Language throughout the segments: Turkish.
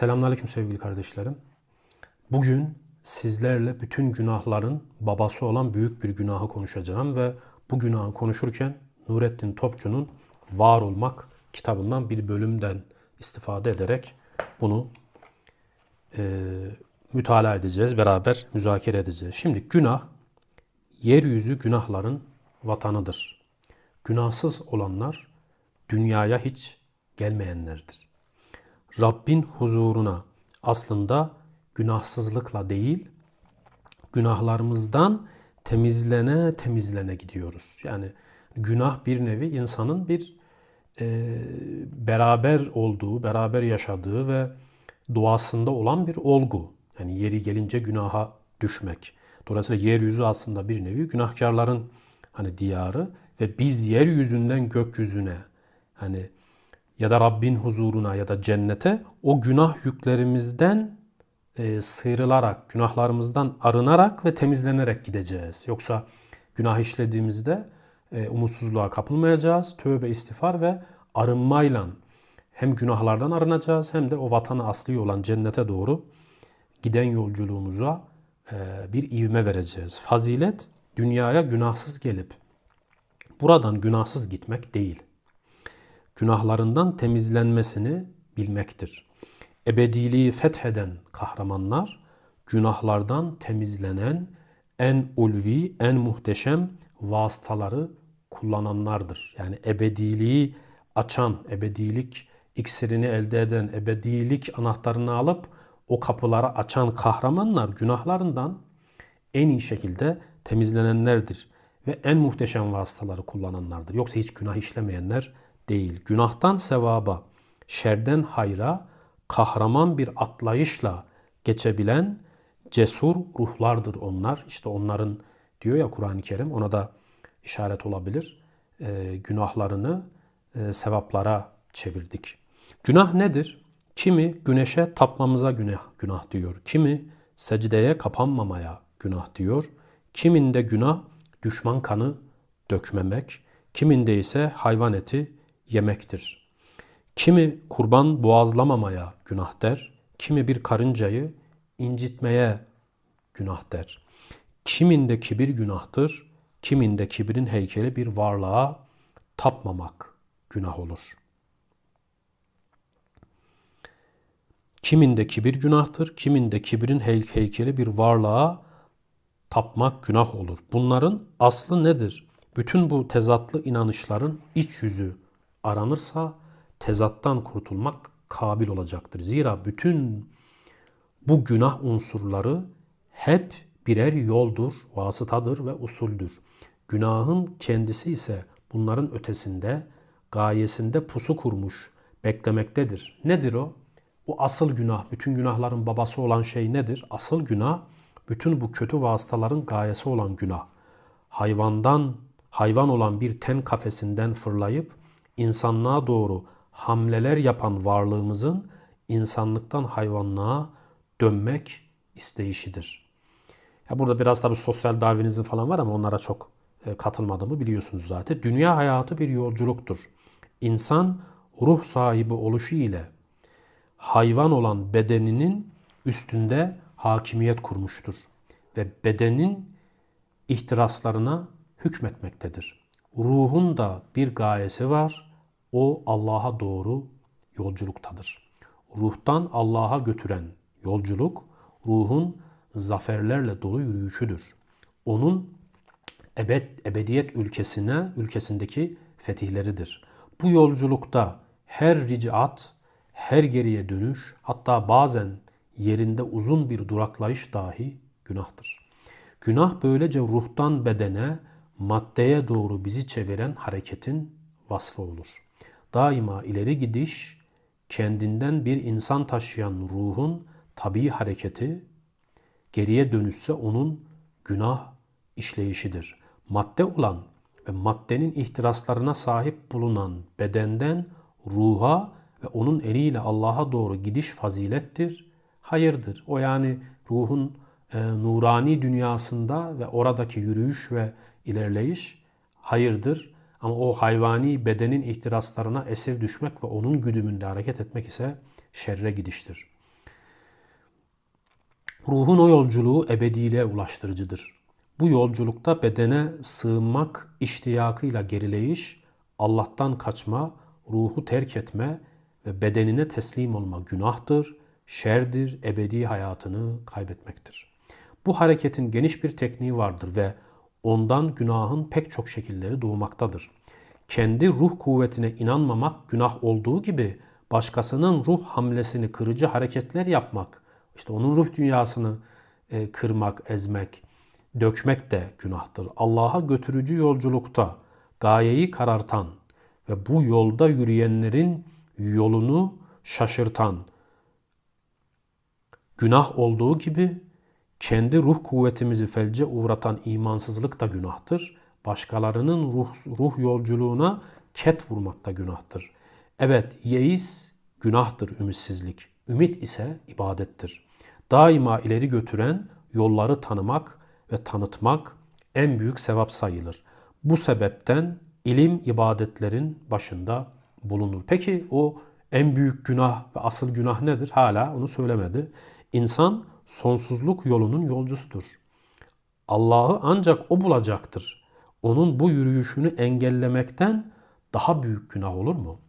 Selamünaleyküm sevgili kardeşlerim. Bugün sizlerle bütün günahların babası olan büyük bir günahı konuşacağım ve bu günahı konuşurken Nurettin Topçu'nun Var Olmak kitabından bir bölümden istifade ederek bunu e, mütalaa edeceğiz, beraber müzakere edeceğiz. Şimdi günah, yeryüzü günahların vatanıdır. Günahsız olanlar dünyaya hiç gelmeyenlerdir. Rabbin huzuruna aslında günahsızlıkla değil, günahlarımızdan temizlene temizlene gidiyoruz. Yani günah bir nevi insanın bir e, beraber olduğu, beraber yaşadığı ve doğasında olan bir olgu. Yani yeri gelince günaha düşmek. Dolayısıyla yeryüzü aslında bir nevi günahkarların hani diyarı ve biz yeryüzünden gökyüzüne hani ya da Rabbin huzuruna ya da cennete o günah yüklerimizden e, sıyrılarak, günahlarımızdan arınarak ve temizlenerek gideceğiz. Yoksa günah işlediğimizde e, umutsuzluğa kapılmayacağız. Tövbe, istiğfar ve arınmayla hem günahlardan arınacağız hem de o vatanı asli olan cennete doğru giden yolculuğumuza e, bir ivme vereceğiz. Fazilet dünyaya günahsız gelip buradan günahsız gitmek değil günahlarından temizlenmesini bilmektir. Ebediliği fetheden kahramanlar günahlardan temizlenen en ulvi, en muhteşem vasıtaları kullananlardır. Yani ebediliği açan, ebedilik iksirini elde eden, ebedilik anahtarını alıp o kapıları açan kahramanlar günahlarından en iyi şekilde temizlenenlerdir ve en muhteşem vasıtaları kullananlardır. Yoksa hiç günah işlemeyenler değil, günahtan sevaba, şerden hayra kahraman bir atlayışla geçebilen cesur ruhlardır onlar. İşte onların diyor ya Kur'an-ı Kerim ona da işaret olabilir. E, günahlarını e, sevaplara çevirdik. Günah nedir? Kimi güneşe tapmamıza günah, günah diyor. Kimi secdeye kapanmamaya günah diyor. Kiminde günah düşman kanı dökmemek. Kiminde ise hayvan eti yemektir. Kimi kurban boğazlamamaya günah der, kimi bir karıncayı incitmeye günah der. Kiminde kibir günahtır, kiminde kibrin heykeli bir varlığa tapmamak günah olur. Kiminde kibir günahtır, kiminde kibrin heykeli bir varlığa tapmak günah olur. Bunların aslı nedir? Bütün bu tezatlı inanışların iç yüzü aranırsa tezattan kurtulmak kabil olacaktır. Zira bütün bu günah unsurları hep birer yoldur, vasıtadır ve usuldür. Günahın kendisi ise bunların ötesinde, gayesinde pusu kurmuş, beklemektedir. Nedir o? O asıl günah, bütün günahların babası olan şey nedir? Asıl günah, bütün bu kötü vasıtaların gayesi olan günah. Hayvandan, hayvan olan bir ten kafesinden fırlayıp insanlığa doğru hamleler yapan varlığımızın insanlıktan hayvanlığa dönmek isteyişidir. Ya burada biraz tabi sosyal darwinizm falan var ama onlara çok e, katılmadığımı biliyorsunuz zaten. Dünya hayatı bir yolculuktur. İnsan ruh sahibi oluşu ile hayvan olan bedeninin üstünde hakimiyet kurmuştur ve bedenin ihtiraslarına hükmetmektedir. Ruhun da bir gayesi var o Allah'a doğru yolculuktadır. Ruhtan Allah'a götüren yolculuk ruhun zaferlerle dolu yürüyüşüdür. Onun ebed, ebediyet ülkesine, ülkesindeki fetihleridir. Bu yolculukta her ricat, her geriye dönüş, hatta bazen yerinde uzun bir duraklayış dahi günahtır. Günah böylece ruhtan bedene, maddeye doğru bizi çeviren hareketin vasfı olur.'' Daima ileri gidiş, kendinden bir insan taşıyan ruhun tabii hareketi, geriye dönüşse onun günah işleyişidir. Madde olan ve maddenin ihtiraslarına sahip bulunan bedenden ruha ve onun eliyle Allah'a doğru gidiş fazilettir, hayırdır. O yani ruhun e, nurani dünyasında ve oradaki yürüyüş ve ilerleyiş hayırdır. Ama o hayvani bedenin ihtiraslarına esir düşmek ve onun güdümünde hareket etmek ise şerre gidiştir. Ruhun o yolculuğu ebediliğe ulaştırıcıdır. Bu yolculukta bedene sığınmak iştiyakıyla gerileyiş, Allah'tan kaçma, ruhu terk etme ve bedenine teslim olma günahtır, şerdir, ebedi hayatını kaybetmektir. Bu hareketin geniş bir tekniği vardır ve ondan günahın pek çok şekilleri doğmaktadır. Kendi ruh kuvvetine inanmamak günah olduğu gibi başkasının ruh hamlesini kırıcı hareketler yapmak, işte onun ruh dünyasını e, kırmak, ezmek, dökmek de günahtır. Allah'a götürücü yolculukta gayeyi karartan ve bu yolda yürüyenlerin yolunu şaşırtan günah olduğu gibi kendi ruh kuvvetimizi felce uğratan imansızlık da günahtır. Başkalarının ruh, ruh yolculuğuna ket vurmak da günahtır. Evet, yeis günahtır ümitsizlik. Ümit ise ibadettir. Daima ileri götüren yolları tanımak ve tanıtmak en büyük sevap sayılır. Bu sebepten ilim ibadetlerin başında bulunur. Peki o en büyük günah ve asıl günah nedir? Hala onu söylemedi. İnsan sonsuzluk yolunun yolcusudur. Allah'ı ancak o bulacaktır. Onun bu yürüyüşünü engellemekten daha büyük günah olur mu?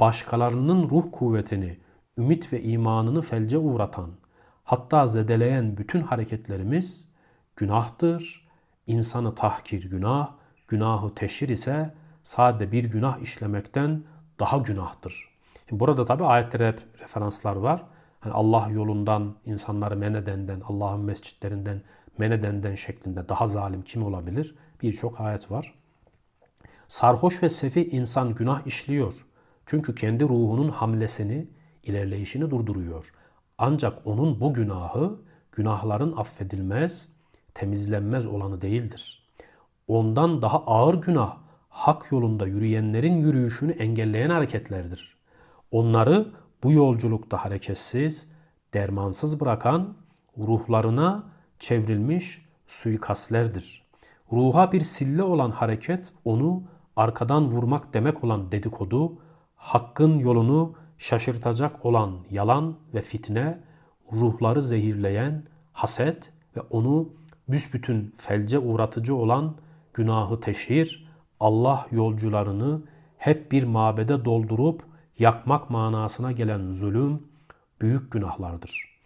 Başkalarının ruh kuvvetini, ümit ve imanını felce uğratan, hatta zedeleyen bütün hareketlerimiz günahtır. İnsanı tahkir günah, günahı teşhir ise sade bir günah işlemekten daha günahtır. Burada tabi ayetlere hep referanslar var. Yani Allah yolundan insanları men edenden, Allah'ın mescitlerinden men edenden şeklinde daha zalim kim olabilir? Birçok ayet var. Sarhoş ve sefi insan günah işliyor. Çünkü kendi ruhunun hamlesini, ilerleyişini durduruyor. Ancak onun bu günahı günahların affedilmez, temizlenmez olanı değildir. Ondan daha ağır günah hak yolunda yürüyenlerin yürüyüşünü engelleyen hareketlerdir. Onları bu yolculukta hareketsiz, dermansız bırakan ruhlarına çevrilmiş suikastlerdir. Ruha bir sille olan hareket onu arkadan vurmak demek olan dedikodu, hakkın yolunu şaşırtacak olan yalan ve fitne, ruhları zehirleyen haset ve onu büsbütün felce uğratıcı olan günahı teşhir, Allah yolcularını hep bir mabede doldurup yakmak manasına gelen zulüm büyük günahlardır.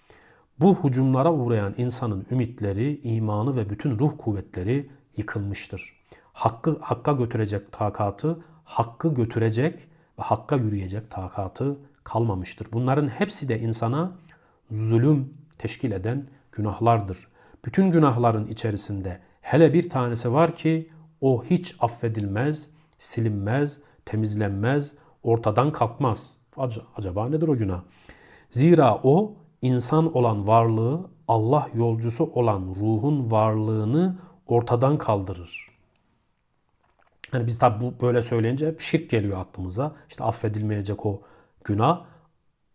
Bu hücumlara uğrayan insanın ümitleri, imanı ve bütün ruh kuvvetleri yıkılmıştır. Hakkı hakka götürecek takatı, hakkı götürecek ve hakka yürüyecek takatı kalmamıştır. Bunların hepsi de insana zulüm teşkil eden günahlardır. Bütün günahların içerisinde hele bir tanesi var ki o hiç affedilmez, silinmez, temizlenmez, ortadan kalkmaz. Acaba nedir o günah? Zira o insan olan varlığı Allah yolcusu olan ruhun varlığını ortadan kaldırır. Yani biz tabi bu böyle söyleyince hep şirk geliyor aklımıza. İşte affedilmeyecek o günah.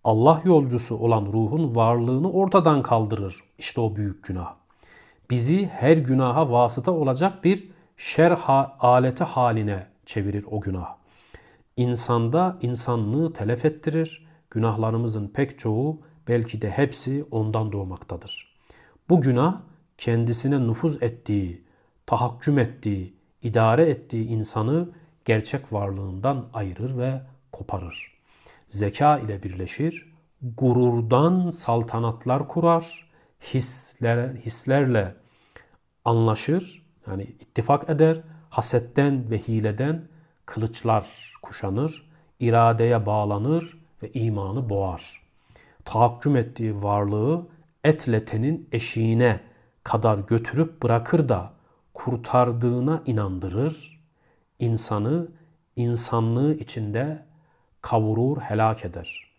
Allah yolcusu olan ruhun varlığını ortadan kaldırır. İşte o büyük günah. Bizi her günaha vasıta olacak bir şer aleti haline çevirir o günah. İnsanda insanlığı telef ettirir. Günahlarımızın pek çoğu belki de hepsi ondan doğmaktadır. Bu günah kendisine nüfuz ettiği, tahakküm ettiği, idare ettiği insanı gerçek varlığından ayırır ve koparır. Zeka ile birleşir, gururdan saltanatlar kurar, hisler, hislerle anlaşır, yani ittifak eder, hasetten ve hileden kılıçlar kuşanır, iradeye bağlanır ve imanı boğar. Tahakküm ettiği varlığı etle tenin eşiğine kadar götürüp bırakır da kurtardığına inandırır, insanı insanlığı içinde kavurur, helak eder.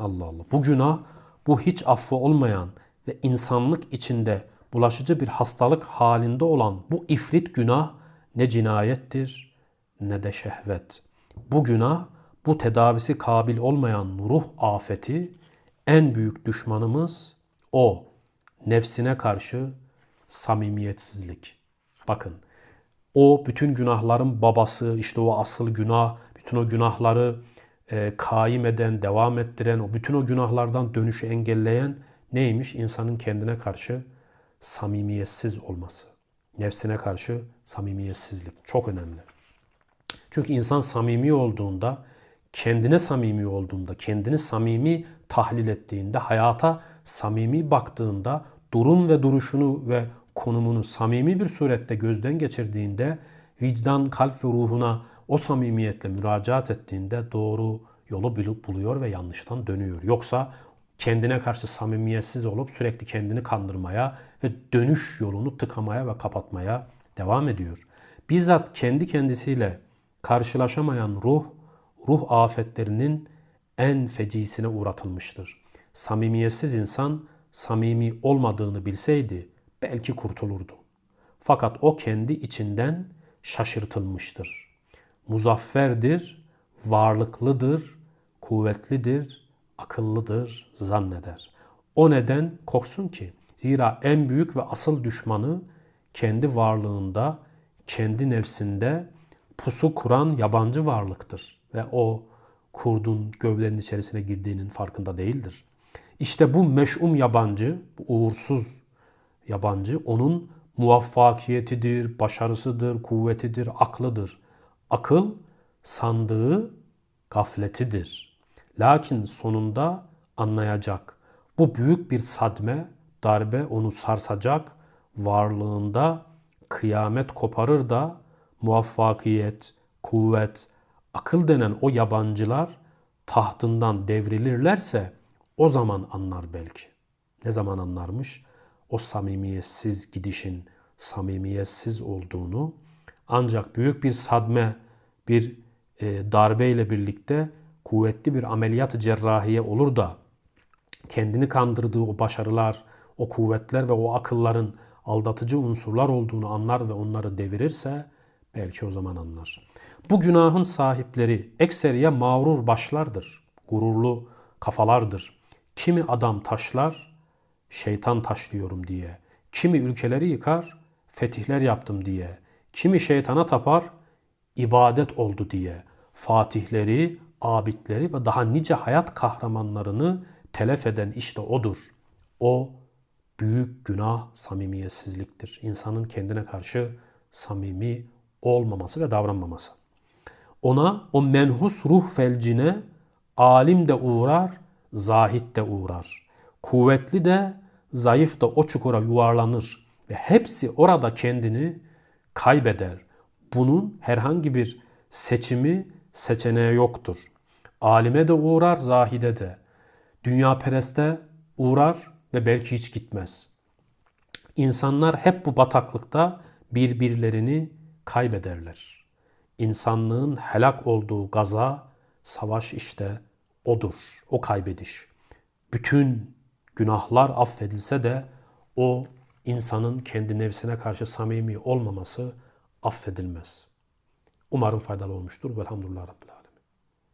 Allah Allah. Bu günah, bu hiç affı olmayan ve insanlık içinde bulaşıcı bir hastalık halinde olan bu ifrit günah ne cinayettir ne de şehvet. Bu günah, bu tedavisi kabil olmayan ruh afeti en büyük düşmanımız o. Nefsine karşı samimiyetsizlik. Bakın o bütün günahların babası, işte o asıl günah, bütün o günahları e, kaim eden, devam ettiren, o bütün o günahlardan dönüşü engelleyen neymiş? İnsanın kendine karşı samimiyetsiz olması. Nefsine karşı samimiyetsizlik. Çok önemli. Çünkü insan samimi olduğunda, kendine samimi olduğunda, kendini samimi tahlil ettiğinde, hayata samimi baktığında, durum ve duruşunu ve konumunu samimi bir surette gözden geçirdiğinde, vicdan, kalp ve ruhuna o samimiyetle müracaat ettiğinde doğru yolu buluyor ve yanlıştan dönüyor. Yoksa kendine karşı samimiyetsiz olup sürekli kendini kandırmaya ve dönüş yolunu tıkamaya ve kapatmaya devam ediyor. Bizzat kendi kendisiyle karşılaşamayan ruh, ruh afetlerinin en fecisine uğratılmıştır. Samimiyetsiz insan samimi olmadığını bilseydi belki kurtulurdu. Fakat o kendi içinden şaşırtılmıştır. Muzafferdir, varlıklıdır, kuvvetlidir, akıllıdır zanneder. O neden korksun ki? Zira en büyük ve asıl düşmanı kendi varlığında, kendi nefsinde pusu kuran yabancı varlıktır. Ve o kurdun gövlenin içerisine girdiğinin farkında değildir. İşte bu meş'um yabancı, bu uğursuz yabancı onun muvaffakiyetidir, başarısıdır, kuvvetidir, aklıdır. Akıl sandığı gafletidir. Lakin sonunda anlayacak. Bu büyük bir sadme, darbe onu sarsacak, varlığında kıyamet koparır da muvaffakiyet, kuvvet, akıl denen o yabancılar tahtından devrilirlerse o zaman anlar belki. Ne zaman anlarmış? O samimiyetsiz gidişin samimiyetsiz olduğunu ancak büyük bir sadme, bir e, darbeyle birlikte kuvvetli bir ameliyat cerrahiye olur da kendini kandırdığı o başarılar, o kuvvetler ve o akılların aldatıcı unsurlar olduğunu anlar ve onları devirirse belki o zaman anlar. Bu günahın sahipleri ekseriye mağrur başlardır, gururlu kafalardır. Kimi adam taşlar, şeytan taşlıyorum diye. Kimi ülkeleri yıkar, fetihler yaptım diye. Kimi şeytana tapar, ibadet oldu diye. Fatihleri, abidleri ve daha nice hayat kahramanlarını telef eden işte odur. O büyük günah samimiyetsizliktir. İnsanın kendine karşı samimi olmaması ve davranmaması. Ona o menhus ruh felcine alim de uğrar, zahit de uğrar. Kuvvetli de, zayıf da o çukura yuvarlanır ve hepsi orada kendini kaybeder. Bunun herhangi bir seçimi, seçeneği yoktur. Alime de uğrar, zahide de. Dünya pereste uğrar ve belki hiç gitmez. İnsanlar hep bu bataklıkta birbirlerini kaybederler. İnsanlığın helak olduğu gaza, savaş işte odur, o kaybediş. Bütün günahlar affedilse de o insanın kendi nefsine karşı samimi olmaması affedilmez. Umarım faydalı olmuştur. Velhamdülillah Rabbil Alemin.